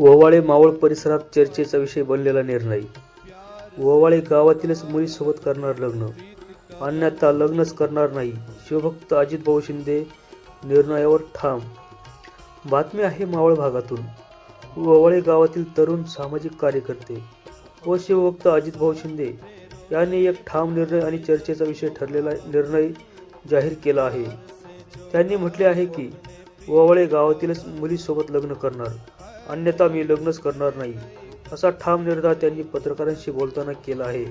ओवाळे मावळ परिसरात चर्चेचा विषय बनलेला निर्णय. ओवाळे गावातीलच मुलीसोबत करणार लग्न. अन्यथा लग्नच करणार नाही. शिवभक्त अजितभाऊ शिंदे निर्णयावर ठाम. बातमी आहे मावळ भागातून. ओवाळे गावातील तरुण सामाजिक कार्यकर्ते व शिवभक्त अजितभाऊ शिंदे यांनी एक ठाम निर्णय आणि चर्चेचा विषय ठरलेला निर्णय जाहीर केला आहे. त्यांनी म्हटले आहे की ओवाळे गावातीलच मुलीसोबत लग्न करणार. अन्यथा मी लग्नच करणार नाही असा ठाम निर्धार त्यांनी पत्रकारांशी बोलताना केला आहे.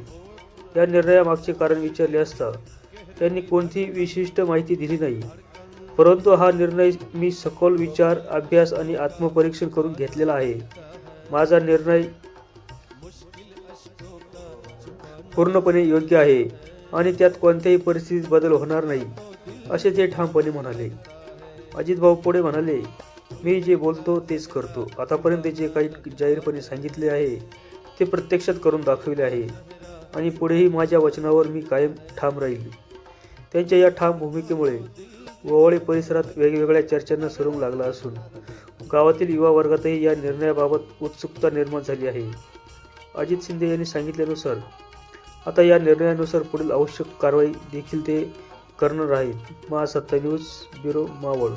या निर्णयामागचे कारण विचारले असता त्यांनी कोणतीही विशिष्ट माहिती दिली नाही. परंतु हा निर्णय मी सखोल विचार अभ्यास आणि आत्मपरीक्षण करून घेतलेला आहे. माझा निर्णय पूर्णपणे योग्य आहे आणि त्यात कोणत्याही परिस्थितीत बदल होणार नाही असे ते ठामपणे म्हणाले. अजित भाऊ पुढे म्हणाले मी जे बोलतो तेच करतो. आतापर्यंत जे काही जाहीरपणे सांगितले आहे ते प्रत्यक्षात करून दाखविले आहे. आणि पुढेही माझ्या वचनावर मी कायम ठाम राहील. त्यांच्या या ठाम भूमिकेमुळे ओवाळे परिसरात वेगवेगळ्या चर्चांना सुरुंग लागला असून गावातील युवा वर्गातही या निर्णयाबाबत उत्सुकता निर्माण झाली आहे. अजित शिंदे यांनी सांगितल्यानुसार आता या निर्णयानुसार पुढील आवश्यक कारवाई देखील ते करणार आहेत. महासत्ता न्यूज ब्युरो मावळ.